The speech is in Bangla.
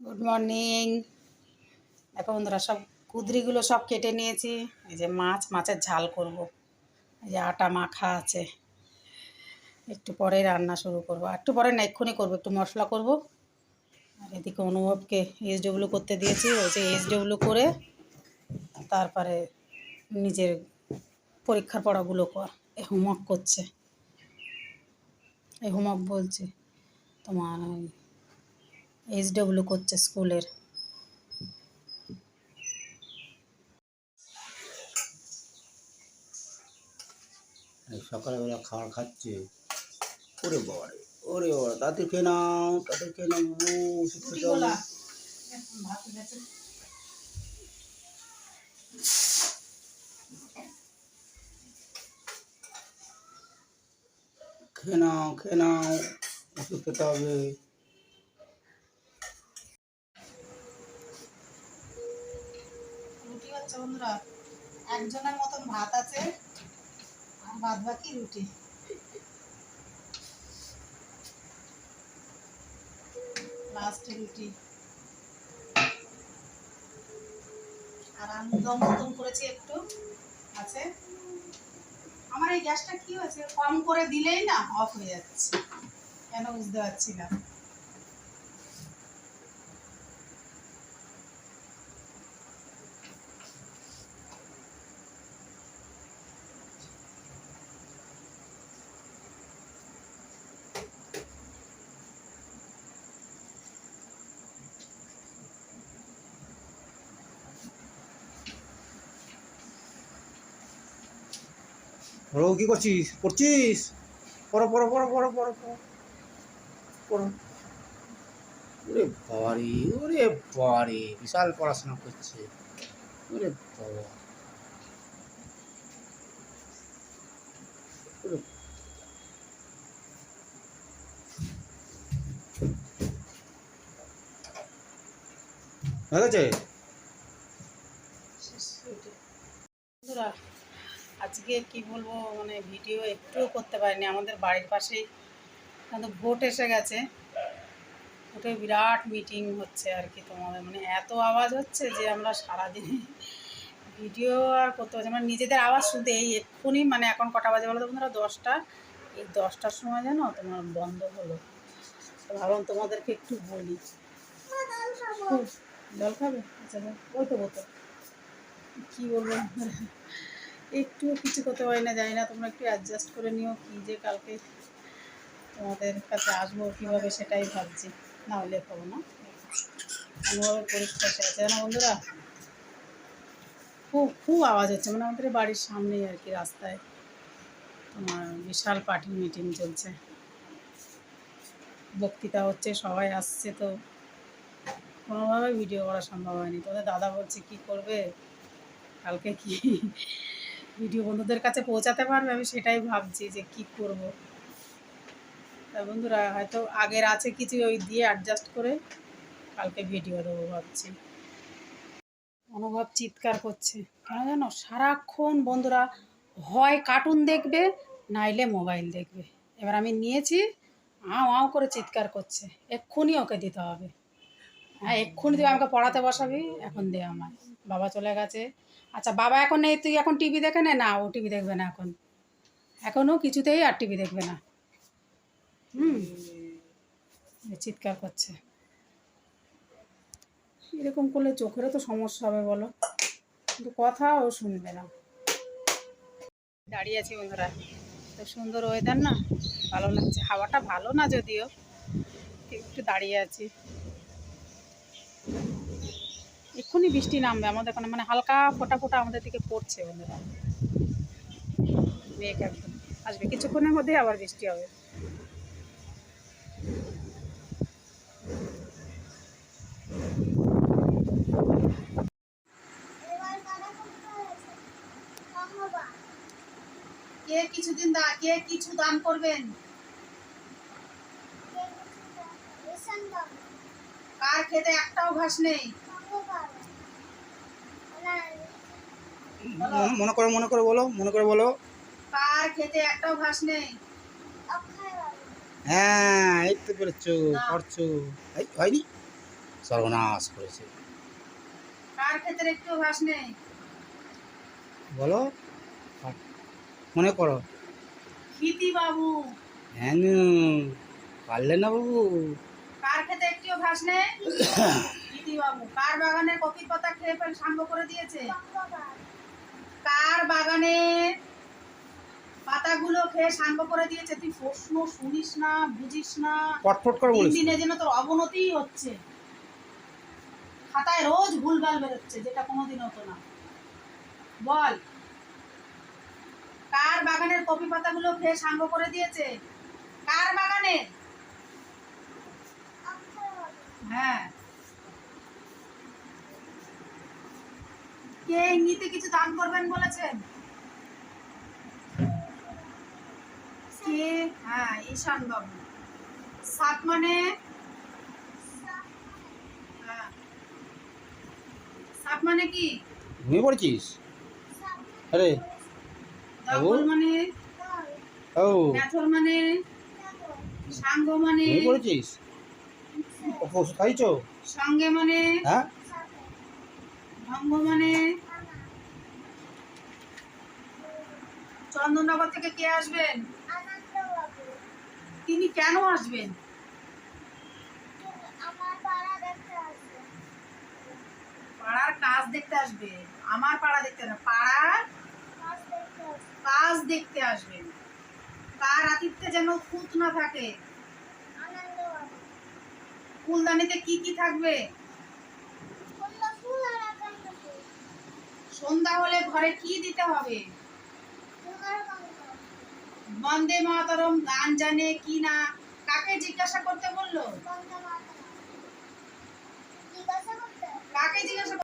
গুড মর্নিং দেখো বন্ধুরা, সব কুদরিগুলো সব কেটে নিয়েছি। এই যে মাছ, মাছের ঝাল করব। এই যে আটা মাখা আছে। একটু পরে রান্না শুরু করব। একটু পরে না, এক্ষুনি করব। একটু মশলা করব। আর এদিকে অনুভবকে এইচ ডব্লিউ করতে দিয়েছি। ওই যে এইচ ডব্লিউ করে তারপরে নিজের পরীক্ষার পড়াগুলো কর। হোমওয়ার্ক করছে। এই হোমওয়ার্ক বলছে তোমার এইচ ডব্লিউ করছে স্কুলের। সকালবেলা খাবার খাচ্ছে। ওরে বাবা ওরে বাবা তাতে খেয়ে নাও তাতে খেয়ে নাও ওষুধ খেতে হবে। খেয়ে নাও খেয়ে নাও ওষুধ খেতে হবে রুটি হচ্ছে বন্ধুরা একজনের মতন ভাত আছে, আর বাদ বাকি রুটি লাস্টে রুটি। আর আমি দম করেছি একটু, আছে। আমার এই গ্যাসটা কি হয়েছে? কম করে দিলেই না অফ হয়ে যাচ্ছে। কেন বুঝতে পারছি না। বড় কি করছিস? পড়ছিস? পড়ো পড়ো পড়ো পড়ো পড়ো পড়ো। পড়ো। ওরে বাবারে ওরে বাবারে বিশাল পড়াশোনা করছে। ওরে বাবা। হয়ে গেছে বন্ধুরা আজকে কি বলব মানে ভিডিও একটুও করতে পারিনি। আমাদের বাড়ির পাশেই কিন্তু ভোট এসে গেছে। ভোটে বিরাট মিটিং হচ্ছে আর কি তোমাদের। মানে এত আওয়াজ হচ্ছে যে আমরা সারাদিন ভিডিও আর করতে পারছি মানে নিজেদের আওয়াজ শুনতে এই এক্ষুনি মানে এখন কটা বাজে বলো তো বন্ধুরা? দশটা। এই দশটার সময় যেন তোমার বন্ধ হলো। তো ভাবলাম তোমাদেরকে একটু বলি। জল খাবে? আচ্ছা ওই তো বোতল। কী বলব? একটু কিছু করতে পারি না, জানি না, তোমরা একটু অ্যাডজাস্ট করে নিও কি যে কালকে তোমাদের কাছে আসব, কীভাবে সেটাই ভাবছি। না হলে পাবো না। কোনোভাবে পরিষ্কার আছে না বন্ধুরা, খুব খুব আওয়াজ হচ্ছে। মানে আমাদের বাড়ির সামনেই আর কি রাস্তায় তোমার বিশাল পার্টি মিটিং চলছে। বক্তৃতা হচ্ছে, সবাই আসছে তো কোনোভাবে ভিডিও করা সম্ভব হয়নি। তোদের দাদা বলছে, কি করবে? কালকে কি ভিডিও বন্ধুদের কাছে পৌঁছাতে পারবে, আমি সেটাই ভাবছি যে কি করব। তা বন্ধুরা, হয়তো আগের আছে কিছু, ওই দিয়ে অ্যাডজাস্ট করে কালকে ভিডিও দেবো ভাবছি। অনুভব চিৎকার করছে। কেন জানো? সারাক্ষণ বন্ধুরা হয় কার্টুন দেখবে, নাইলে মোবাইল দেখবে। এবার আমি নিয়েছি আও আও করে চিৎকার করছে। এক্ষুনি ওকে দিতে হবে। হ্যাঁ এক্ষুনি তুই আমাকে পড়াতে বসাবি, এখন দে আমার বাবা চলে গেছে। আচ্ছা বাবা এখন নেই, তুই এখন টিভি দেখে নে। না, ও টিভি দেখবে না এখন। এখনও কিছুতেই আর টিভি দেখবে না। হুম? চিৎকার করছে। এরকম করলে চোখেরও তো সমস্যা হবে, বলো। কিন্তু কথা ও শুনবে না। দাঁড়িয়ে আছি বন্ধুরা। তো সুন্দর ওয়েদার না, ভালো লাগছে। হাওয়াটা ভালো না যদিও, একটু দাঁড়িয়ে আছি। এক্ষুনি বৃষ্টি নামবে, আমাদের ওখানে মানে হালকা ফোটা ফোটা আমাদের দিকে পড়ছে বন্ধুরা। মেঘ একদম। আসবে, কিছুক্ষণের মধ্যেই আবার বৃষ্টি হবে। কে কিছুদিন দা কে কিছু দান করবেন? কার খেতে একটাও ঘাস নেই। মনে- করে মনে করে বলো মনে করে বলো। কার খেতে একটাও ঘাস নেই। হ্যাঁ এই তো পেরেছ পারছ এই হয়নি? সর্বনাশ করেছে। কার ক্ষেত্রে একটু ভাস নেই। বলো। মনে করো। খিতি বাবু হ্যাঁ পারলে না বাবু। কার খেতে একটিও ঘাস নেই? বাবু কার বাগানে কপির পাতা খেয়ে ফেল সাঙ্গ করে দিয়েছে? কার বাগানে পাতাগুলো খেয়ে সাঙ্গ করে দিয়েছে? তুই প্রশ্ন শুনিস না বুঝিস না। পটফট করে বলেছি দিনে যেন তোর অবনতিই হচ্ছে। খাতায় রোজ ভুলভাল বেরোচ্ছে যেটা কোনোদিন হতো না। বল কার বাগানের কপি পাতাগুলো খেয়ে সাঙ্গ করে দিয়েছে? কার বাগানের হ্যাঁ। কে ইঙ্গিতে কিছু দান করবেন বলেছেন? কে? হ্যাঁ ঈশান বাবু। সাত মানে? হ্যাঁ। সাত মানে কি? ঘুমিয়ে পড়েছিস? আরে। দখল মানে? ও। মানে? সাঙ্গ মানে? ঘুমিয়ে পড়েছিস? ওষুধ খাইছো? সঙ্গে মানে হ্যাঁ? ভঙ্গ মানে? চন্দননগর থেকে কে আসবেন? তিনি কেন আসবেন? পাড়ার কাজ দেখতে আসবে। আমার পাড়া দেখতে না পাড়ার কাজ দেখতে আসবেন কার আতিথ্যে যেন খুঁত না থাকে। ফুলদানিতে কি কি থাকবে? সন্ধ্যা হলে ঘরে কি দিতে হবে? বন্দে মাতরম গান জানে কি না? কাকে জিজ্ঞাসা করতে বলল? কাকে জিজ্ঞাসা